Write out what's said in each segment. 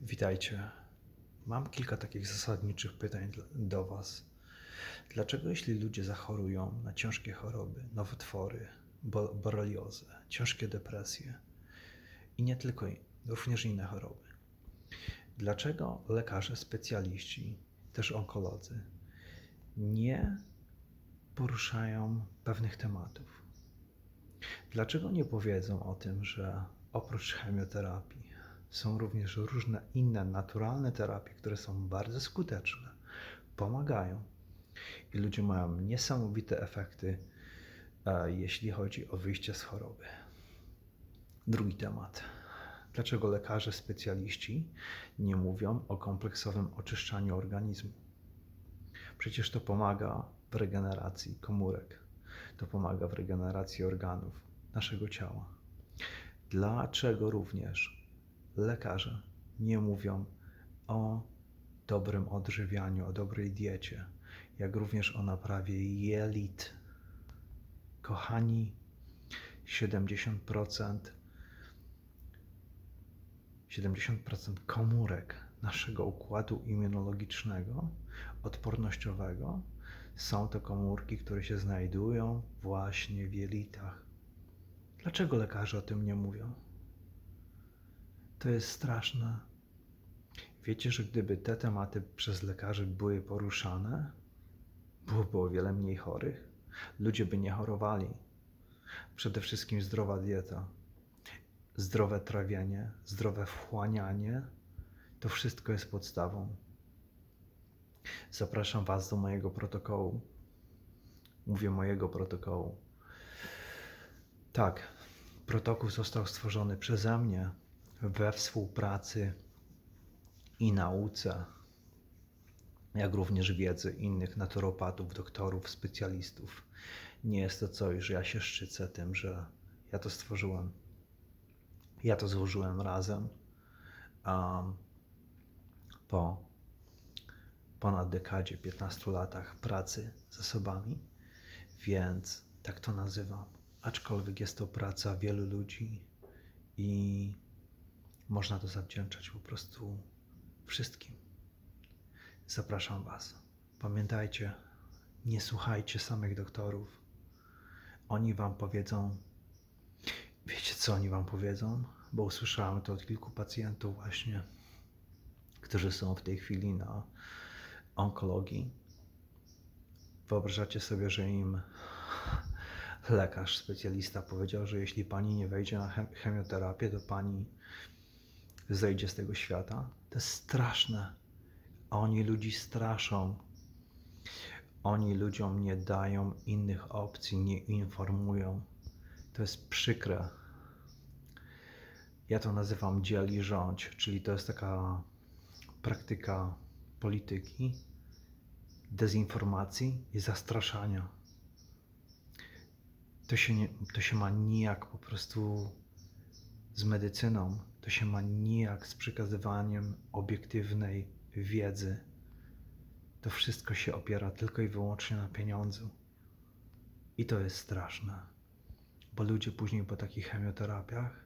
Witajcie. Mam kilka takich zasadniczych pytań do Was. Dlaczego, jeśli ludzie zachorują na ciężkie choroby, nowotwory, bo- boreliozę, ciężkie depresje i nie tylko, również inne choroby, dlaczego lekarze, specjaliści, też onkolodzy, nie poruszają pewnych tematów? Dlaczego nie powiedzą o tym, że oprócz chemioterapii są również różne inne naturalne terapie, które są bardzo skuteczne, pomagają i ludzie mają niesamowite efekty, e, jeśli chodzi o wyjście z choroby. Drugi temat. Dlaczego lekarze specjaliści nie mówią o kompleksowym oczyszczaniu organizmu? Przecież to pomaga w regeneracji komórek, to pomaga w regeneracji organów naszego ciała. Dlaczego również lekarze nie mówią o dobrym odżywianiu, o dobrej diecie, jak również o naprawie jelit? Kochani, 70% 70% komórek naszego układu immunologicznego, odpornościowego są to komórki, które się znajdują właśnie w jelitach. Dlaczego lekarze o tym nie mówią? To jest straszne. Wiecie, że gdyby te tematy przez lekarzy były poruszane, byłoby o wiele mniej chorych, ludzie by nie chorowali. Przede wszystkim zdrowa dieta, zdrowe trawienie, zdrowe wchłanianie to wszystko jest podstawą. Zapraszam Was do mojego protokołu. Mówię mojego protokołu. Tak, protokół został stworzony przeze mnie we współpracy i nauce, jak również wiedzy innych naturopatów, doktorów, specjalistów. Nie jest to coś, że ja się szczycę tym, że ja to stworzyłem. Ja to złożyłem razem um, po ponad dekadzie, 15 latach pracy z osobami, więc tak to nazywam. Aczkolwiek jest to praca wielu ludzi i można to zawdzięczać po prostu wszystkim. Zapraszam Was. Pamiętajcie, nie słuchajcie samych doktorów. Oni Wam powiedzą, wiecie co oni Wam powiedzą? Bo usłyszałem to od kilku pacjentów właśnie, którzy są w tej chwili na onkologii. Wyobrażacie sobie, że im lekarz, specjalista powiedział, że jeśli pani nie wejdzie na chem- chemioterapię, to pani zejdzie z tego świata. To jest straszne. Oni ludzi straszą. Oni ludziom nie dają innych opcji, nie informują. To jest przykre. Ja to nazywam dziel i rządź, czyli to jest taka praktyka polityki, dezinformacji i zastraszania. To się, nie, to się ma nijak po prostu z medycyną, to się ma nijak z przekazywaniem obiektywnej wiedzy. To wszystko się opiera tylko i wyłącznie na pieniądzu. I to jest straszne, bo ludzie później po takich chemioterapiach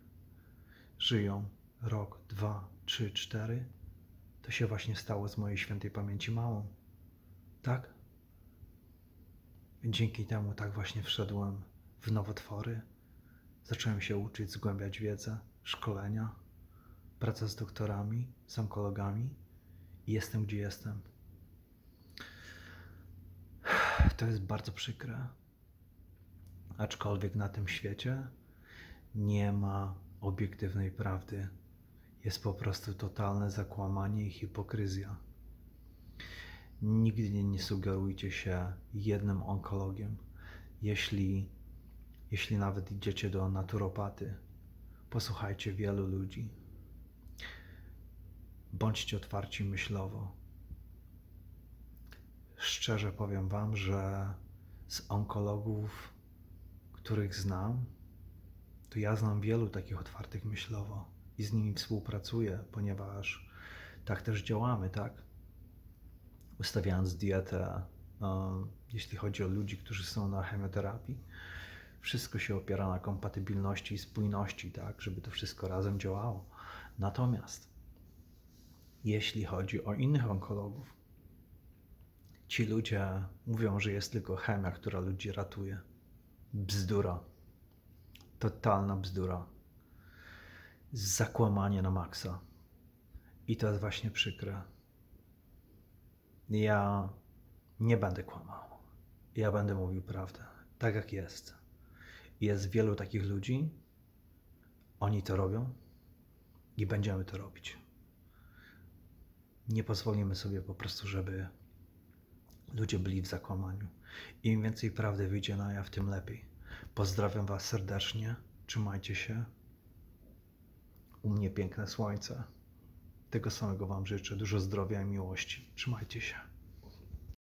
żyją rok, dwa, trzy, cztery. To się właśnie stało z mojej świętej pamięci małą. Tak? Dzięki temu tak właśnie wszedłem w nowotwory. Zacząłem się uczyć, zgłębiać wiedzę, szkolenia, praca z doktorami, z onkologami i jestem gdzie jestem. To jest bardzo przykre. Aczkolwiek na tym świecie nie ma obiektywnej prawdy. Jest po prostu totalne zakłamanie i hipokryzja. Nigdy nie sugerujcie się jednym onkologiem. Jeśli, jeśli nawet idziecie do naturopaty, posłuchajcie wielu ludzi. Bądźcie otwarci myślowo. Szczerze powiem Wam, że z onkologów, których znam, to ja znam wielu takich otwartych myślowo i z nimi współpracuję, ponieważ tak też działamy, tak? Ustawiając dietę, um, jeśli chodzi o ludzi, którzy są na chemioterapii, wszystko się opiera na kompatybilności i spójności, tak? Żeby to wszystko razem działało. Natomiast jeśli chodzi o innych onkologów. Ci ludzie mówią, że jest tylko chemia, która ludzi ratuje. Bzdura. Totalna bzdura. Zakłamanie na maksa. I to jest właśnie przykre. Ja nie będę kłamał. Ja będę mówił prawdę, tak jak jest. Jest wielu takich ludzi, oni to robią i będziemy to robić. Nie pozwolimy sobie po prostu, żeby ludzie byli w zakłamaniu. Im więcej prawdy wyjdzie na jaw, tym lepiej. Pozdrawiam Was serdecznie. Trzymajcie się. U mnie piękne słońce. Tego samego Wam życzę. Dużo zdrowia i miłości. Trzymajcie się.